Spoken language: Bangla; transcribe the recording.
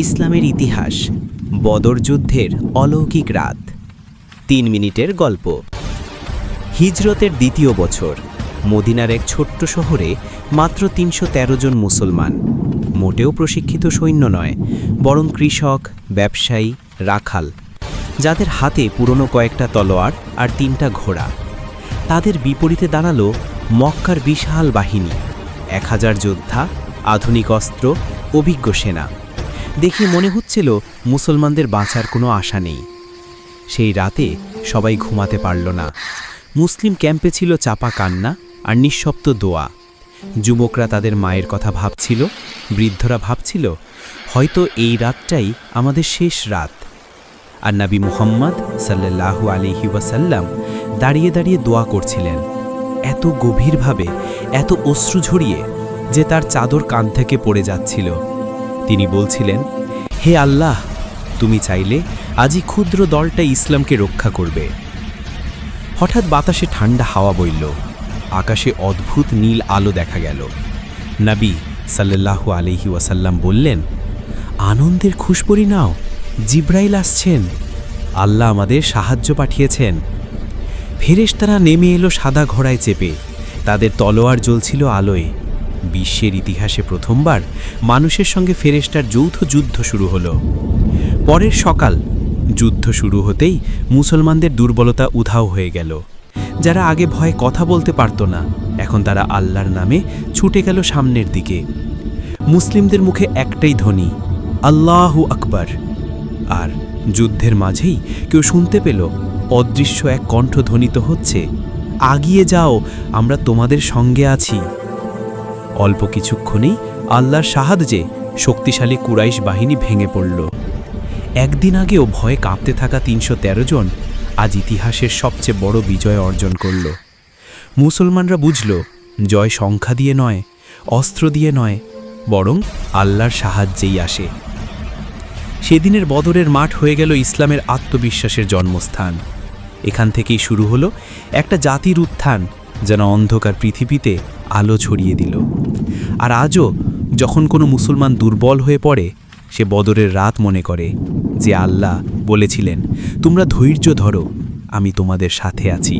ইসলামের ইতিহাস, বদর যুদ্ধের অলৌকিক রাত। তিন মিনিটের গল্প। হিজরতের দ্বিতীয় বছর, মদিনার এক ছোট্ট শহরে মাত্র তিনশো তেরো জন মুসলমান, মোটেও প্রশিক্ষিত সৈন্য নয়, বরং কৃষক, ব্যবসায়ী, রাখাল, যাদের হাতে পুরনো কয়েকটা তলোয়ার আর তিনটা ঘোড়া। তাদের বিপরীতে দাঁড়াল মক্কার বিশাল বাহিনী, এক হাজার যোদ্ধা, আধুনিক অস্ত্র, অভিজ্ঞ সেনা। দেখে মনে হচ্ছিল মুসলমানদের বাঁচার কোনো আশা নেই। সেই রাতে সবাই ঘুমাতে পারল না। মুসলিম ক্যাম্পে ছিল চাপা কান্না আর নিঃশব্দ দোয়া। যুবকরা তাদের মায়ের কথা ভাবছিল, বৃদ্ধরা ভাবছিল, হয়তো এই রাতটাই আমাদের শেষ রাত। আর নাবি মুহাম্মদ সাল্লাল্লাহু আলিহি ওয়াসাল্লাম দাঁড়িয়ে দাঁড়িয়ে দোয়া করছিলেন, এত গভীরভাবে, এত অশ্রু ঝরিয়ে যে তার চাদর কান থেকে পড়ে যাচ্ছিল। তিনি বলছিলেন, হে আল্লাহ, তুমি চাইলে আজই ক্ষুদ্র দলটা ইসলামকে রক্ষা করবে। হঠাৎ বাতাসে ঠান্ডা হাওয়া বইল, আকাশে অদ্ভুত নীল আলো দেখা গেল। নাবি সাল্লাল্লাহু আলহি ওয়াসাল্লাম বললেন, আনন্দের খুশবরি নাও, জিব্রাইল আসছেন। আল্লাহ আমাদের সাহায্য পাঠিয়েছেন। ফেরেশতারা নেমে এলো সাদা ঘোড়ায় চেপে, তাদের তলোয়ার জ্বলছিল আলোয়। বিশ্বের ইতিহাসে প্রথমবার মানুষের সঙ্গে ফেরেশতার যৌথ যুদ্ধ শুরু হলো। পরের সকাল, যুদ্ধ শুরু হতেই মুসলমানদের দুর্বলতা উধাও হয়ে গেল। যারা আগে ভয়ে কথা বলতে পারত না, এখন তারা আল্লাহর নামে ছুটে গেল সামনের দিকে। মুসলিমদের মুখে একটাই ধ্বনি, আল্লাহু আকবার। আর যুদ্ধের মাঝেই কেউ শুনতে পেল, অদৃশ্য এক কণ্ঠ ধ্বনিত হচ্ছে, আগিয়ে যাও, আমরা তোমাদের সঙ্গে আছি। অল্প কিছুক্ষণেই আল্লাহর সাহায্যে শক্তিশালী কুরাইশ বাহিনী ভেঙে পড়ল। একদিন আগেও ভয়ে কাঁপতে থাকা তিনশো তেরো জন আজ ইতিহাসের সবচেয়ে বড় বিজয় অর্জন করল। মুসলমানরা বুঝল, জয় সংখ্যা দিয়ে নয়, অস্ত্র দিয়ে নয়, বরং আল্লাহর সাহায্যেই আসে। সেদিনের বদরের মাঠ হয়ে গেল ইসলামের আত্মবিশ্বাসের জন্মস্থান। এখান থেকেই শুরু হলো একটা জাতির উত্থান, যেন অন্ধকার পৃথিবীতে আলো ছড়িয়ে দিল। আর আজও যখন কোনো মুসলমান দুর্বল হয়ে পড়ে, সে বদরের রাত মনে করে যে আল্লাহ বলেছিলেন, তোমরা ধৈর্য ধরো, আমি তোমাদের সাথে আছি।